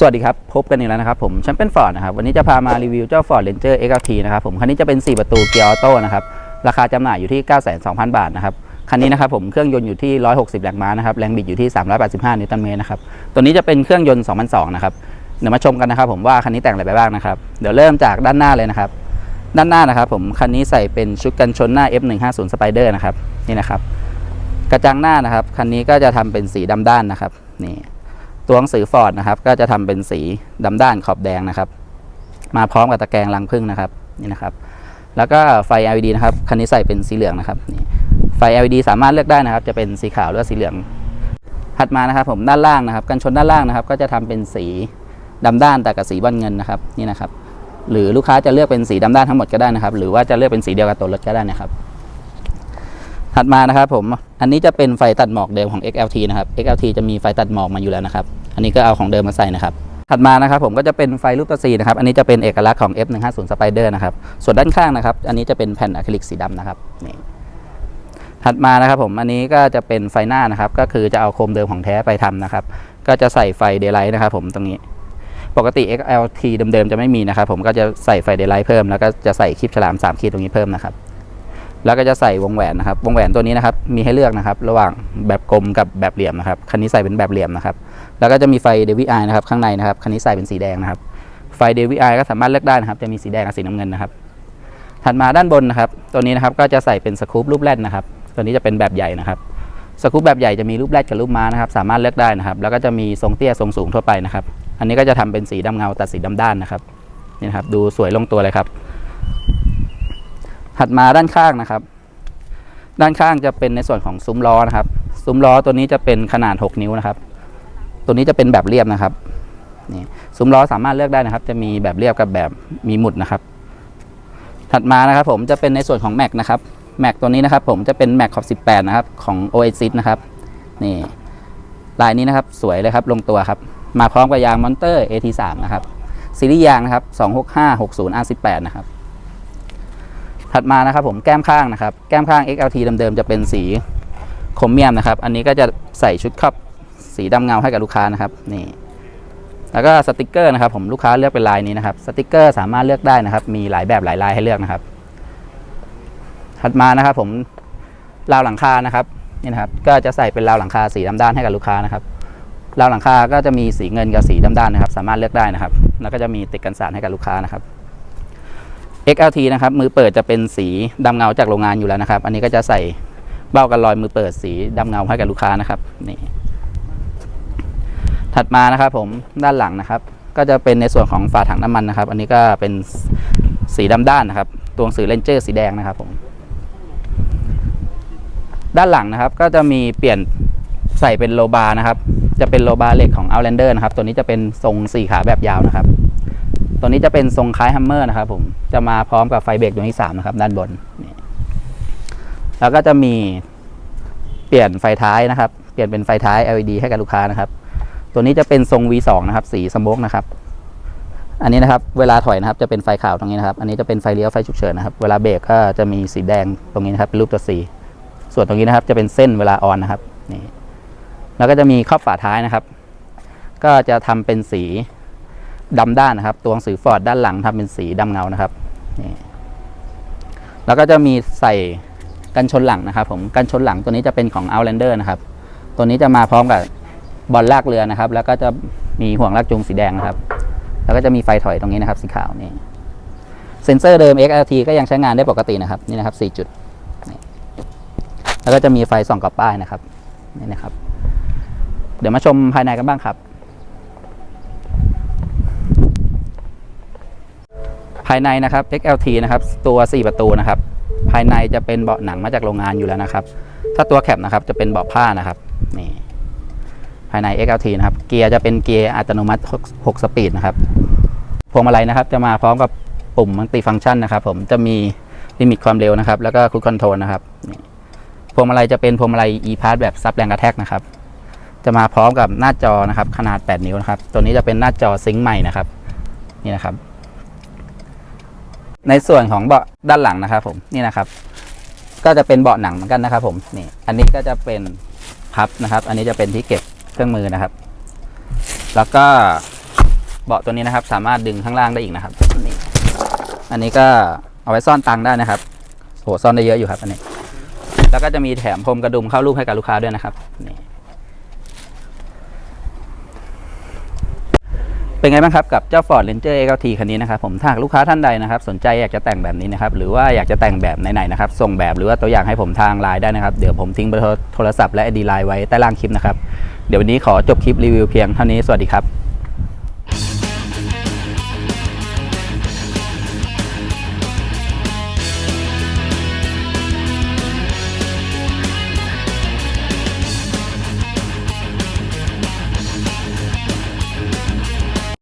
สวัสดีครับ พบกันอีกแล้วนะครับผมแชมเปี้ยนฟอร์ดนะครับ วันนี้จะพามารีวิวเจ้า Ford Ranger XLT นะครับผม คันนี้จะเป็น 4 ประตูเกียร์ออโต้นะครับ ราคาจำหน่ายอยู่ที่ 92,000 บาทนะครับ คันนี้นะครับผมเครื่องยนต์อยู่ที่ 160 แรงม้านะครับ แรงบิดอยู่ที่ 385 นิวตันเมตรนะครับ ตัวนี้จะเป็นเครื่องยนต์ 2002 นะครับ เดี๋ยวมาชมกันนะครับผมว่าคันนี้แต่งอะไรไปบ้างนะครับ เดี๋ยวเริ่มจากด้านหน้าเลยนะครับ ด้านหน้านะครับผม คันนี้ใส่เป็นชุดกันชนหน้า F150 Spider นะครับ นี่นะครับ กระจังหน้านะครับ คันนี้ก็จะทำเป็นสีดำด้านนะครับ นี่ ตัวหนังสือฟอร์ดนะครับ ก็จะทำเป็นสีดำด้านขอบแดงนะครับ มาพร้อมกับตะแกรงรังพึ่งนะครับนี่นะครับ แล้วก็ไฟ LED นะครับคันนี้ใส่เป็นสีเหลืองนะครับนี่ไฟ LED สามารถเลือกได้นะครับ จะเป็นสีขาวหรือสีเหลือง ถัดมานะครับ ผมด้านล่างนะครับ กันชนด้านล่างนะครับ ก็จะทำเป็นสีดำด้านแต่กับสีบอลเงินนะครับนี่นะครับ หรือลูกค้าจะเลือกเป็นสีดำด้านทั้งหมดก็ได้นะครับ หรือว่าจะเลือกเป็นสีเดียวกับตัวรถก็ได้นะครับ ถัดมานะครับผม อันนี้จะเป็นไฟตัดหมอกเดิมของ XLT นะครับ XLT จะมีไฟตัดหมอกมาอยู่แล้วนะครับ อันนี้ก็เอาของเดิมมาใส่นะครับ ถัดมานะครับผมก็จะเป็นไฟรูปตัว C นะครับ อันนี้จะเป็นเอกลักษณ์ของ F150 Spider นะครับ ส่วนด้านข้างนะครับ อันนี้จะเป็นแผ่นอะคริลิกสีดำนะครับนี่ถัดมานะครับผม อันนี้ก็จะเป็นไฟหน้านะครับ ก็คือจะเอาโคมเดิมของแท้ไปทำนะครับ ก็จะใส่ไฟเดย์ไลท์นะครับผมตรงนี้ ปกติ XLT เดิมๆจะไม่มีนะครับผม ก็จะใส่ไฟเดย์ไลท์เพิ่ม แล้วก็จะใส่คลิปฉลาม3ขีดตรงนี้เพิ่มนะครับ แล้วก็จะใส่วงแหวนนะครับ วงแหวนตัวนี้นะครับ มีให้เลือกนะครับ ระหว่างแบบกลมกับแบบเหลี่ยมนะครับ คันนี้ใส่เป็นแบบเหลี่ยมนะครับ แล้วก็จะมีไฟเดวิไอนะครับ ข้างในนะครับ คันนี้ใส่เป็นสีแดงนะครับ ไฟเดวิไอก็สามารถเลือกได้นะครับ จะมีสีแดงกับสีน้ำเงินนะครับ ถัดมาด้านบนนะครับ ตัวนี้นะครับ ก็จะใส่เป็นสกู๊ปรูปแรดนะครับ ตัวนี้จะเป็นแบบใหญ่นะครับ สกู๊ปแบบใหญ่จะมีรูปแรดกับรูปม้านะครับ สามารถเลือกได้นะครับ แล้วก็จะมีทรงเตี้ยทรงสูงทั่วไปนะครับ อันนี้ก็จะทำเป็นสีดำเงาตัดสีดำด้านนะครับ นี่นะครับ ดูสวยลงตัวเลยครับ ถัดมาด้านข้างนะครับ ด้านข้างจะเป็นในส่วนของซุ้มล้อนะครับ ซุ้มล้อตัวนี้จะเป็นขนาด 6 นิ้วนะครับ ตัวนี้จะเป็นแบบเรียบนะครับนี่ซุ้มล้อสามารถเลือกได้นะครับ จะมีแบบเรียบกับแบบมีหมุดนะครับ ถัดมานะครับผมจะเป็นในส่วนของแม็กนะครับแม็กตัวนี้นะครับ ผมจะเป็นแม็กขอบ18 นะครับ ของ Oasis นะครับนี่ลายนี้นะครับสวยเลยครับลงตัวครับ มาพร้อมกับยางมอนเตอร์ AT3 นะครับซีรีส์ยางนะครับ 26560 R18 นะครับ ถัดมานะครับผมแก้มข้างนะครับ แก้มข้าง XLT เดิมๆจะเป็นสีโครเมียมนะครับ อันนี้ก็จะใส่ชุดครอบสีดำเงาให้กับลูกค้านะครับนี่แล้วก็สติกเกอร์นะครับผมลูกค้าเลือกเป็นลายนี้นะครับสติกเกอร์สามารถเลือกได้นะครับ มีหลายแบบหลายลายให้เลือกนะครับ ถัดมานะครับผมราวหลังคานะครับนี่นะครับ ก็จะใส่เป็นราวหลังคาสีดำด้านให้กับลูกค้านะครับราวหลังคาก็จะมีสีเงินกับสีดำด้านนะครับ สามารถเลือกได้นะครับ แล้วก็จะมีติดกันสารให้กับลูกค้านะครับ XLT นะครับมือเปิดจะเป็นสีดำเงาจากโรงงานอยู่แล้วนะครับ อันนี้ก็จะใส่เบ้ากันรอยมือเปิดสีดำเงาให้กับลูกค้านะครับนี่ถัดมานะครับผมด้านหลังนะครับ ก็จะเป็นในส่วนของฝาถังน้ำมันนะครับ อันนี้ก็เป็นสีดำด้านนะครับตัวสื่อเลนเจอร์สีแดงนะครับผมด้านหลังนะครับก็จะมีเปลี่ยนใส่เป็นโลบาร์นะครับ จะเป็นโลบาร์เหล็กของ Outlander นะครับ ตัวนี้จะเป็นทรงสี่ขาแบบยาวนะครับ ตัวนี้จะเป็นทรงคล้ายฮัมเมอร์นะครับผมจะมาพร้อมกับไฟเบรกดวงที่3นะครับ ด้านบนนี่แล้วก็จะมีเปลี่ยนไฟท้ายนะครับ เปลี่ยนเป็นไฟท้าย LED ให้กับลูกค้านะครับ ตัวนี้จะเป็นทรง V2 นะครับ สีสโมกนะครับ อันนี้นะครับ เวลาถอยนะครับจะเป็นไฟขาวตรงนี้นะครับ อันนี้จะเป็นไฟเลี้ยวไฟฉุกเฉินนะครับ เวลาเบรกก็จะมีสีแดงตรงนี้นะครับเป็นรูปตัว C ส่วนตรงนี้นะครับ จะเป็นเส้นเวลาออนนะครับนี่แล้วก็จะมีครอบฝาท้ายนะครับ ก็จะทำเป็นสี ดำด้านนะครับ ตัวหนังสือฟอร์ดด้านหลังทำเป็นสีดำเงานะครับนี่แล้วก็จะมีใส่กันชนหลังนะครับ ผมกันชนหลังตัวนี้จะเป็นของ Outlander นะครับ ตัวนี้จะมาพร้อมกับบอลลากเรือนะครับ แล้วก็จะมีห่วงลากจูงสีแดงนะครับ แล้วก็จะมีไฟถอยตรงนี้นะครับ สีขาวนี่เซ็นเซอร์เดิม XLT ก็ยังใช้งานได้ปกตินะครับนี่นะครับ4จุดแล้วก็จะมีไฟส่องกับป้ายนะครับนี่นะครับ เดี๋ยวมาชมภายในกันบ้างครับ ภายในนะครับ XLT นะครับตัว 4 ประตูนะครับ ภายในจะเป็นเบาะหนังมาจากโรงงานอยู่แล้วนะครับ ถ้าตัวแคปนะครับจะเป็นเบาะผ้านะครับนี่ภายใน XLT นะครับ เกียร์จะเป็นเกียร์อัตโนมัติ 6 สปีดนะครับพวงมาลัยนะครับ จะมาพร้อมกับปุ่มมัลติฟังก์ชันนะครับ ผมจะมีลิมิตความเร็วนะครับ แล้วก็ครูคอนโทรลนะครับพวงมาลัยจะเป็นพวงมาลัย e-pass แบบซับแรงกระแทกนะครับ จะมาพร้อมกับหน้าจอนะครับ ขนาด 8 นิ้วนะครับ ตัวนี้จะเป็นหน้าจอซิงค์ใหม่นะครับ นี่นะครับ ในส่วนของเบาะด้านหลังนะครับผมนี่นะครับ ก็จะเป็นเบาะหนังเหมือนกันนะครับ ผมนี่ อันนี้ก็จะเป็นพับนะครับ อันนี้จะเป็นที่เก็บเครื่องมือนะครับ แล้วก็เบาะตัวนี้นะครับ สามารถดึงข้างล่างได้อีกนะครับนี่อันนี้ก็เอาไว้ซ่อนตังค์ได้นะครับโหซ่อนได้เยอะอยู่ครับ อันนี้ แล้วก็จะมีแถมพรมกระดุมเข้ารูปให้กับลูกค้าด้วยนะครับนี่ เป็นไงบ้างครับกับเจ้า Ford Ranger XLT คันนี้นะครับผมถ้าลูกค้าท่านใดนะครับสนใจอยากจะแต่งแบบนี้นะครับหรือว่าอยากจะแต่งแบบไหนๆนะครับส่งแบบหรือว่าตัวอย่างให้ผมทางไลน์ได้นะครับเดี๋ยวผมทิ้งเบอร์โทรศัพท์และดีไลน์ไว้ใต้ล่างคลิปนะครับเดี๋ยววันนี้ขอจบคลิปรีวิวเพียงเท่านี้สวัสดีครับ